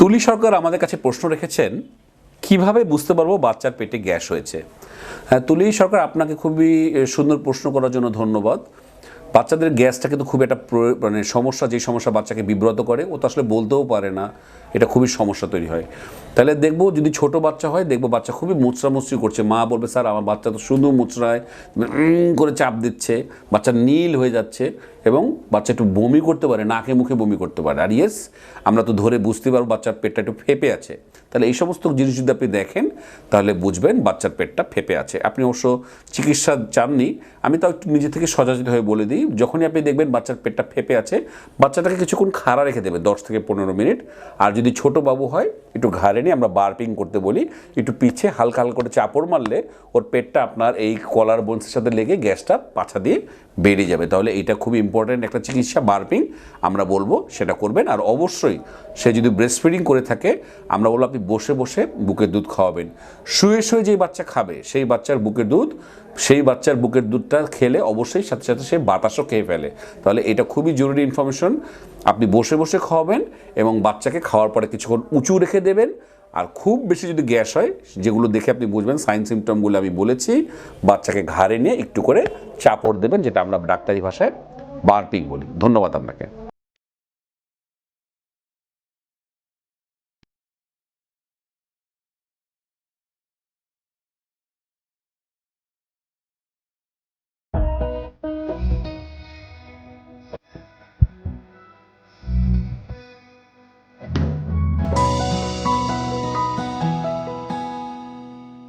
তুলি সরকার আমাদের কাছে প্রশ্ন রেখেছেন, কীভাবে বুঝতে পারব বাচ্চার পেটে গ্যাস হয়েছে? হ্যাঁ তুলি সরকার আপনাকে খুবই সুন্দর প্রশ্ন করার জন্য ধন্যবাদ। বাচ্চাদের গ্যাসটা কিন্তু খুব একটা মানে সমস্যা, যে সমস্যা বাচ্চাকে বিব্রত করে, ও তো আসলে বলতেও পারে না, এটা খুবই সমস্যা তৈরি হয়। তাহলে দেখব যদি ছোট বাচ্চা হয়, দেখব বাচ্চা খুবই মুচড়ামুচড়ি করছে। মা বলবে, স্যার, আমার বাচ্চা তো শুধু মুচড়ায় করে চাপ দিচ্ছে, বাচ্চা নীল হয়ে যাচ্ছে এবং বাচ্চা একটু বমি করতে পারে, নাকে মুখে বমি করতে পারে। আর ইয়েস, আমরা তো ধরে বুঝতে পারব বাচ্চার পেটটা একটু ফেপে আছে। তাহলে এই সমস্ত জিনিস যদি আপনি দেখেন, তাহলে বুঝবেন বাচ্চার পেটটা ফেপে আছে। আপনি অবশ্য চিকিৎসা চাননি, আমি তাও একটু নিজে থেকে সচেতন হয়ে বলে দিই যখনই আপনি দেখবেন বাচ্চার পেটটা ফেপে আছে, বাচ্চাটাকে কিছুক্ষণ খাড়া রেখে দেবে, দশ থেকে পনেরো মিনিট। আর যদি ছোট বাবু হয় একটু ঘাড়ে নিয়ে আমরা বার্পিং করতে বলি। একটু পিছে হালকা হালকা করে চাপড় মারলে ওর পেটটা আপনার এই কলার বোনসের সাথে লেগে গ্যাসটা পাছা দিয়ে বেরিয়ে যাবে। তাহলে এটা খুব ইম্পর্ট্যান্ট একটা চিকিৎসা, বার্পিং আমরা বলব, সেটা করবেন। আর অবশ্যই সে যদি ব্রেস্ট ফিডিং করে থাকে, আমরা বলব আপনি বসে বসে বুকের দুধ খাওয়াবেন। শুয়ে শুয়ে যেই বাচ্চা খাবে, সেই বাচ্চার বুকের দুধ, সেই বাচ্চার বুকের দুধটা খেলে অবশ্যই সাথে সাথে সে বাতাসও খেয়ে ফেলে। তাহলে এটা খুবই জরুরি ইনফরমেশন আপনি বসে বসে খাওয়াবেন এবং বাচ্চাকে খাওয়ার পরে কিছুক্ষণ উঁচু রেখে দেবেন। আর খুব বেশি যদি গ্যাস হয়, যেগুলো দেখে আপনি বুঝবেন সাইন সিমটমগুলো আমি বলেছি, বাচ্চাকে ঘাড়ে নিয়ে একটু করে চাপড় দেবেন, যেটা আমরা ডাক্তারি ভাষায় বার্পিং বলি। ধন্যবাদ আপনাকে।